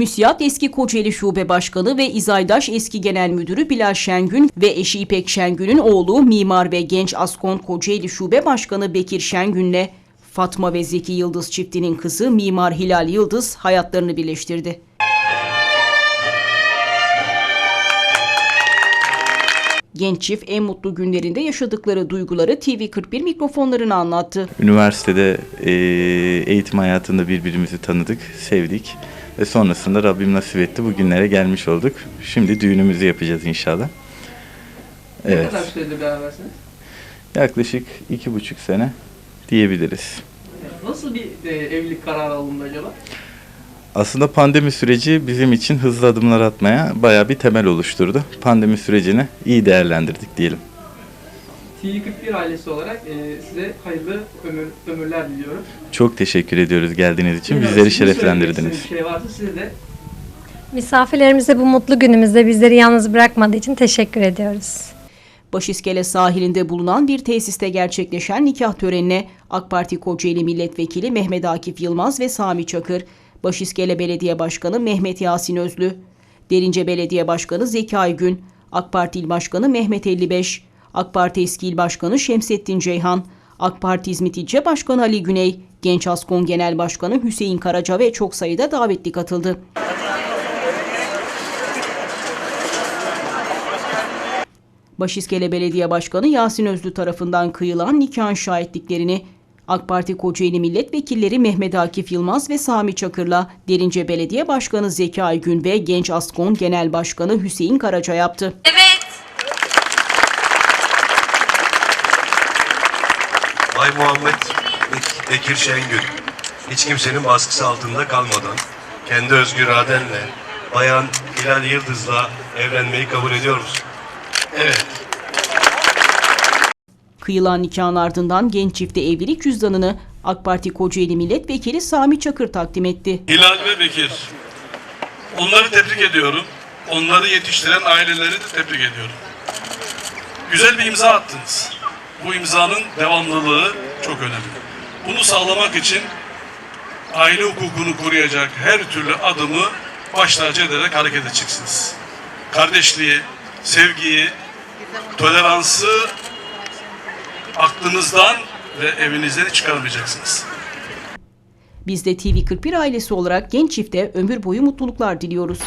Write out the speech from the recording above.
Müsiyat eski Kocaeli Şube Başkanı ve İzaydaş eski Genel Müdürü Bilal Şengün ve eşi İpek Şengün'ün oğlu Mimar ve Genç Askon Kocaeli Şube Başkanı Bekir Şengün'le Fatma ve Zeki Yıldız çiftinin kızı Mimar Hilal Yıldız hayatlarını birleştirdi. Genç çift en mutlu günlerinde yaşadıkları duyguları TV41 mikrofonlarına anlattı. Üniversitede eğitim hayatında birbirimizi tanıdık, sevdik ve sonrasında Rabbim nasip etti bugünlere gelmiş olduk. Şimdi düğünümüzü yapacağız inşallah. Ne Evet, kadar süredir berabersiniz? yaklaşık iki buçuk sene diyebiliriz. Nasıl bir e, evlilik kararı alındı acaba? Aslında pandemi süreci bizim için hızlı adımlar atmaya bayağı bir temel oluşturdu. Pandemi sürecini iyi değerlendirdik diyelim. TV41 ailesi olarak e, size hayırlı ömür, ömürler diliyorum. Çok teşekkür ediyoruz geldiğiniz için. Bilmiyorum, Bizleri sizin söylemek şereflendirdiniz. istediğiniz Bir şey varsa size de Misafirlerimize bu mutlu günümüzde bizleri yalnız bırakmadığı için teşekkür ediyoruz. Başiskele sahilinde bulunan bir tesiste gerçekleşen nikah törenine AK Parti Kocaeli Milletvekili Mehmet Akif Yılmaz ve Sami Çakır, Başiskele Belediye Başkanı Mehmet Yasin Özlü, Derince Belediye Başkanı Zeki Aygün, AK Parti İl Başkanı Mehmet 55, AK Parti Eski İl Başkanı Şemsettin Ceyhan, AK Parti İzmit İlçe Başkanı Ali Güney, Genç Askon Genel Başkanı Hüseyin Karaca ve çok sayıda davetli katıldı. Başiskele Belediye Başkanı Yasin Özlü tarafından kıyılan nikahın şahitliklerini AK Parti Kocaeli Milletvekilleri Mehmet Akif Yılmaz ve Sami Çakır'la Derince Belediye Başkanı Zeki Aygün ve Genç Askon Genel Başkanı Hüseyin Karaca yaptı. Bay Muhammed Bek- Bekir Şengül, hiç kimsenin baskısı altında kalmadan, kendi özgür iradenle, Bayan Hilal Yıldız'la evlenmeyi kabul ediyor musun? Evet. Kıyılan nikahın ardından genç çifte evlilik cüzdanını AK Parti Kocaeli Milletvekili Sami Çakır takdim etti. Hilal ve Bekir. Onları tebrik ediyorum. Onları yetiştiren aileleri de tebrik ediyorum. Güzel bir imza attınız. Bu imzanın devamlılığı çok önemli. Bunu sağlamak için aile hukukunu koruyacak her türlü adımı baş tacı ederek hareket edeceksiniz. Kardeşliği, sevgiyi, toleransı aklınızdan ve evinizden çıkarmayacaksınız. Biz de TV41 ailesi olarak genç çifte ömür boyu mutluluklar diliyoruz.